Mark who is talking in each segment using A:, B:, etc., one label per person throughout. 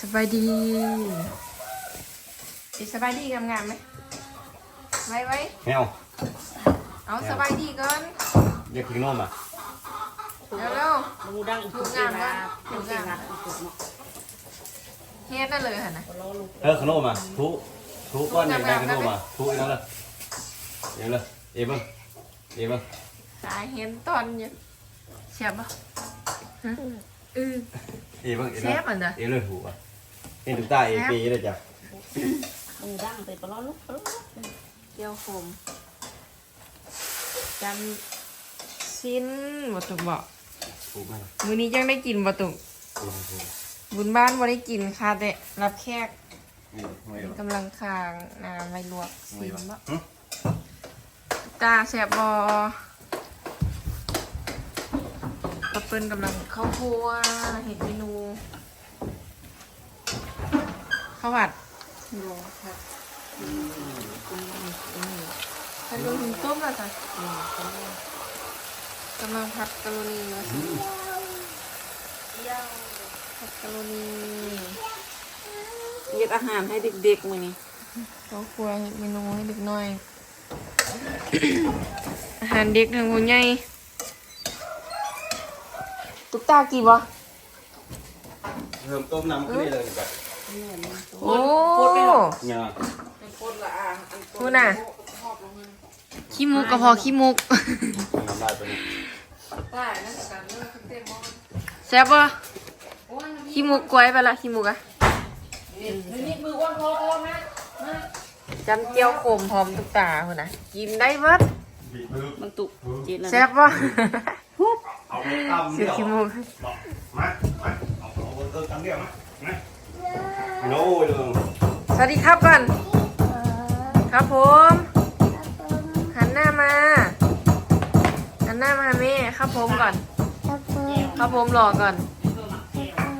A: สบายดีสิสบายดีงามๆไหมไว้ไว้
B: ไม่เอา
A: เอาสบายดีก่อน
B: เรียกกินนมอะ
A: เร็วเร็ว
C: มูดังถูกงามนะถูกงามนะถูกเนาะ
A: ๆเฮ็ดได้เลยค่ะนะ
C: รอลูก
B: เออขนมอะทุทุก้อนหนึ่งแดงขนมอะทุอีกนั่นเลยเดี๋ยวเลยเอ๋บ้างเอ๋บ้าง
A: สายเห็นตอนอยู่เสียบปะฮะอือ
B: เอ๋บ้างเอ๋
A: แซ่บอันเด้อ
B: เอ๋เลยถูกอะเห็ นถึงตาเอ๋ปีเลยจ้ะ
C: มูดังไปรอลูกรอลูก
A: เกี๊ยวขมจำชิ้นบ่ตุกบอก
B: ถูกมาก
A: มื้อนี้ยังได้กินบ่ตุก
B: ถูกถูก
A: บุญบ้านบ่ได้กินค่ะแต่รับแขก
B: ไม่
A: กำลังคางน้ำไม่ลวก
B: ไม่
A: ซิม
B: วะ
A: บ่ตาแสบบ่ป้าเปิ้นกำลังเข้าครัวเห็ดเมนู ข้าวผัดโยครับถ้าโดนต้มแล้วจ้ะกำลังผัดกะโรนีมาสิผัดกะโรนี
C: เย็ดอาหารให้เด็กๆมื้อนี้
A: เขาครัวเมนูให้เด็กน้อย อาหารเด็กทางหัวใหญ่ตุ๊กตากี่บ่
B: เริ่มต้มน้ำขึ้นเลยจ้ะ
A: โอ้
B: เนี่ย
C: คนละอ่างอัน
A: พูดน่ะขี้มุกก็พอขี้มุก
B: น้ำลายไปนี่
A: แซ่บบ่ขี้มุกกล้วยไปละขี้มุกอะ
C: นี่มืออ้วนพอพอนะ
A: จำเจียวขมหอมตุ๊กตาพุ่นน่ะกินได้เบิด
B: บีบมือ
C: มันตุกเจ็ดแล้ว
A: แซ่บบ่
B: เอาไปตำ
A: เสี
B: เดี
A: ย
B: ยว
A: ขี้มุก
B: มามาเอาเอาเติมตำเดียวมา มาโน้ยเลย
A: สวัสดีครับก่อน ครับผม หันหน้ามา หันหน้ามาแม่ครับผมก่อน ครับผมหล่อก่อน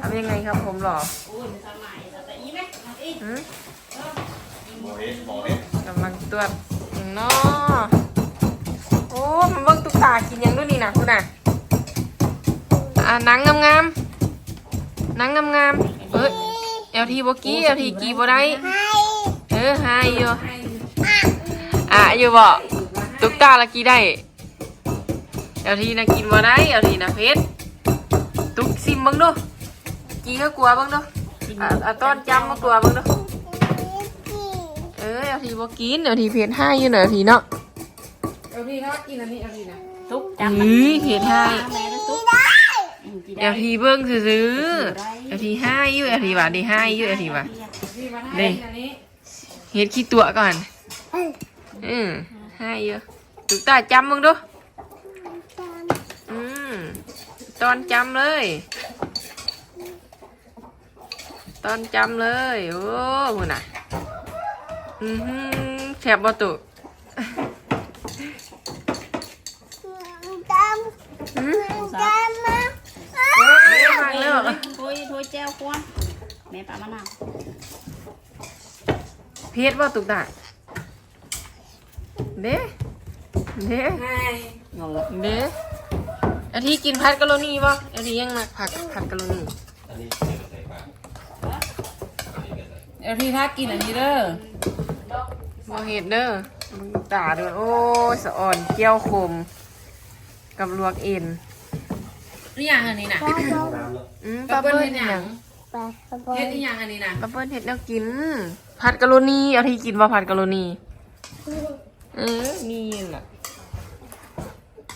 A: ทำยังไงครับผมหล่อ
C: โอ้ยทำใหม่แต่อีไหมอี
A: หืม
B: บอกเอ๊ะบอกเอ๊ะ
A: กำลังตรวจอย่างน้อโอ้มันเบิ่งตุ๊กตากินหยังด้วยนี่นะคุณน่ะอ่าหนังงามๆหนังงามๆเอ้ย เอลทีบกี้เอลทีกีบ่ได้เออหายอยู่อะอยู่บ่ตุ๊กตาละกีได้เอลทีนะกินบ่ได้เอลทีนะเพชรตุ๊กซิมเบิ่งดูกีก็กลัวเบิ่งดูอะอะต้อนจำมากลัวเบิ่งดูเออเอาทีบอกกินเอาทีเพจให้อยู่หน่อยเอาทีเนาะ
D: เอาพี่ถ้ากินอันนี้เอาพี่นะ
C: ตุกจังมัน
A: อุ้ยเพจให้
C: แม่ได้ตุก
A: เอาทีเบิ้งซื้อๆเอาทีให้อยู่อาทีว่าดีให้อยู่อาทีว่า
D: พี่มา
A: นี่ เฮ็ดขี้ตัวก่อน อืมให้อยู่ตุ๊กตาจำมึงดู อืม ตอนจำเลย ตอนจำเลย โอ้โหน่ะ อือหือแฉบบ่ตุอืม
C: สา
A: โอ้ยฟังแล้ว
C: โถยโถยแจ้วควงแม่ปลามะนาว
A: เพชรว่าตุกตาเด้เด้
C: งง
A: เด้อาทิกินผัดกะโรนีป่ะอาทิยังมาผัดผัดกะโรนี
B: อันนี้เดี๋ยวใส่
D: ถ้ากินอันนี้เด้อ
A: บ่เห็ดเด้อมึงตาดูโอ้ยสะอ่อนเกี้ยวขมกับลวกเอ็น
D: นี่อย่างอันนี้นะ
B: น้ำแล้ว
A: อืม
D: ปลา
A: ป้า
D: เปิ้
A: เปิ้
D: ล
A: ล
D: เฮ็ด
A: เห็
D: ห
A: น
D: ยั
A: ยังง
D: เฮ็ดอีหยังอันนี้นะ
A: ป้าเปิ้ลเห็ดแล้วกิน ผัดกะโรนีอาทิกินว่าผัดกะโรนีเออนี่น่ะ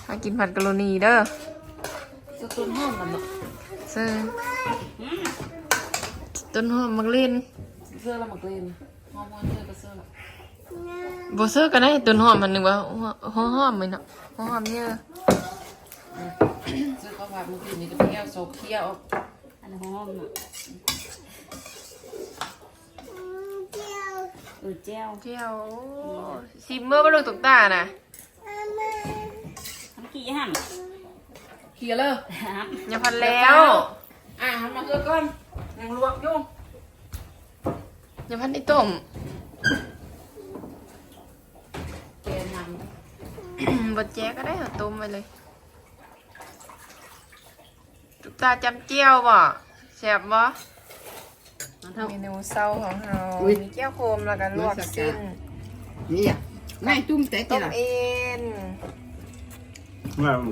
A: ถ้ากินผัดกะโรนีเด้อ
D: สตุนหอมมันเนาะ
A: เสื้อต้นหอมมักเล่น
D: เสื้อละหมกเลนหอมหอมเสื้อก็เสื้อละ
A: บ่เสื้อก็ได้ต้นหอมมันนึงว่าหอมหอมไหมเนาะหอมเนี่ย
D: เสื้อ ข้าวผัดเมื่อกี้นี่ก็เที่ยวโซเคียว
C: อันนี้หอมน่ะเออแจ้ว
A: เที่ยวซิมเมอร์บ่ลูกตกตาน่ะ
C: ทำกี่หั่น
D: เคียวเลย
C: ครับ
A: อย่าพันแล้ว
D: อะทำมาเกลือก่อนยังลวกยุ่ง
A: อย่าพันได้ต้ม
D: เปลี่ยนน้
A: บ่แจ๊กก็ได้เอาต้มไปเลย ตุกตาจำเจียวบ่แซ่บบ่ำ
C: เท่า
A: เมนูเศร้าของเรา
D: อุ๊ย
A: มีแก้วโคมแล้วก็ลวกสิ้น
D: นี่อะไม่จุ่มเต๊ะ
A: ต้ม
D: ล่ะ
A: เอ็น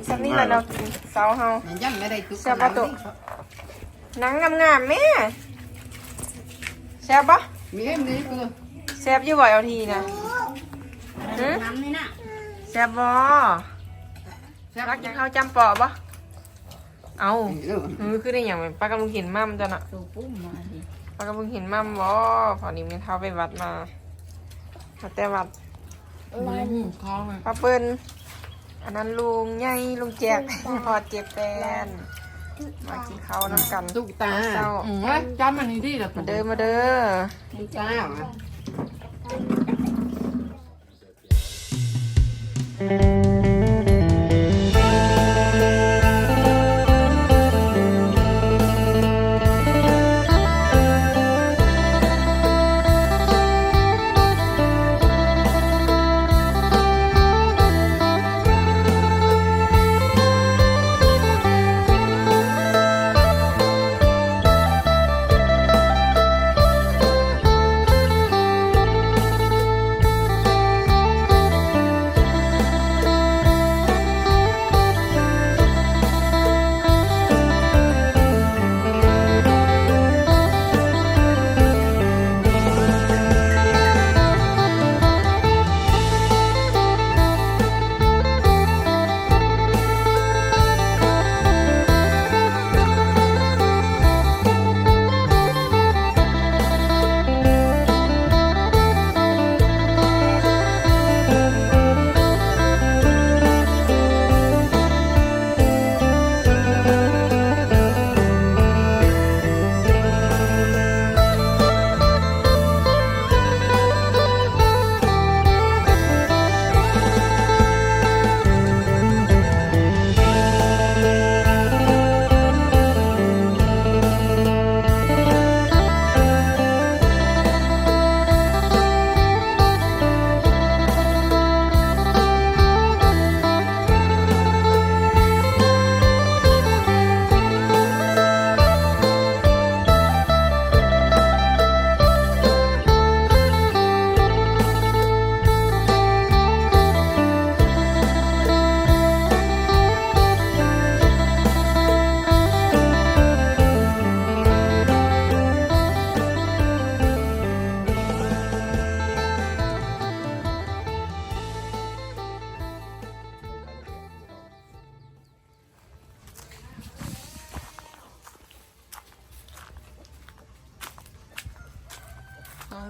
A: สันนี่แหละเรากินเศร้าเฮา
D: ยังไม่ได้ทุก
A: เสียบประตู หนังงามๆแม่แซ่บปะ
D: มีเอ็มนี่ก็
A: แซ่บอยู่บ่เอาทีนะหึ
C: น้ำนี่น่ะ
A: แซ่บบ่รักจะเข้าจำปอปะ เอา
D: เออ
A: เออคือได้อย่างป้ากำลังเห็นมั่มจ้ะน่ะ
C: ตัวปุ้มมาดิ
A: ป้ากำลังเห็นมั่มบ่พอนี้มีเท้าไปวัดมามาแต่วัด
D: คล้องอะ
A: ป้าเปิ้นอันนั้นลุงใหญ่ลุงแจกพอเจ็บแปนมากินข้าวน้ำกัน
D: ตุ๊กตา
A: เศร้า
D: อืมจำมันนี่ดีเหรอ
A: มาเด้อมาเด้อ
D: ตุ๊กตาอะ
A: เอา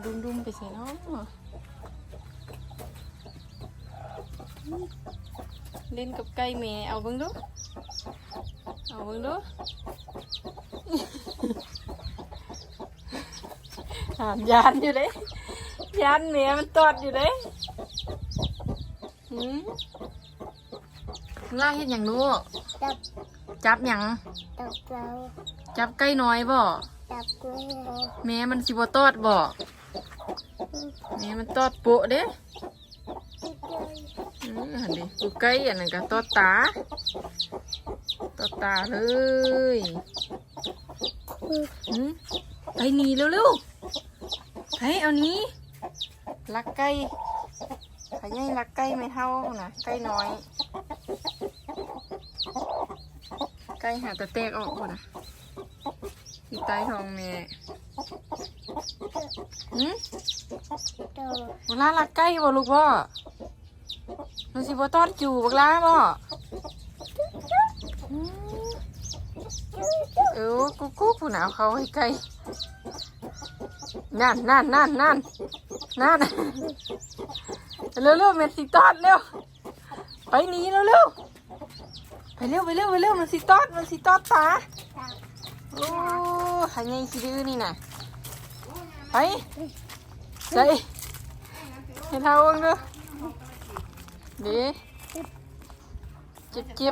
A: ดุมดุมๆไปใส่เนาะเล่นกับไก่แม่เอาเบิ่งดูเอาเบิ่งดูหานยานอยู่เลยยานแม่มันตอดอยู่เลยหืมล่าเห็นอย่างนู้
E: จับ
A: จับหยัง
E: จับเรา
A: จับไก่น้อยบ่
E: จับกุ้งเรา
A: แม่มันสิบ่ตอดบ่ แม่มันตอดโปะเด้อืมหันดิกูไก่อันนั้นก็ตอดตาตอดตาเลยหืมไปหนีเร็วๆไปเอาหนี้ลักไก่ขยัยลักไก่ไม่เท่านะไก่น้อย ไก่หาตะเตกออกบ่นะที่ใต้ท้องแม่หืม บักลาลักไก่บ่ลูกบ่มันสิบ่ตอดอยู่บักลาบ่อืมเออกูกูผู้หนาวเขาให้ไก่นั่นนั่นนั่นนั่นนั่นเร็วเร็วๆแม่สิตอดเร็วไปหนีเร็วเร็วๆไปเร็วไปเร็วไปเร็วมันสิตอดมันสิตอดตาโอ้หายไงสิดื้อนี่น่ะไป ใส่ให้เท่าเองดูดีเจ็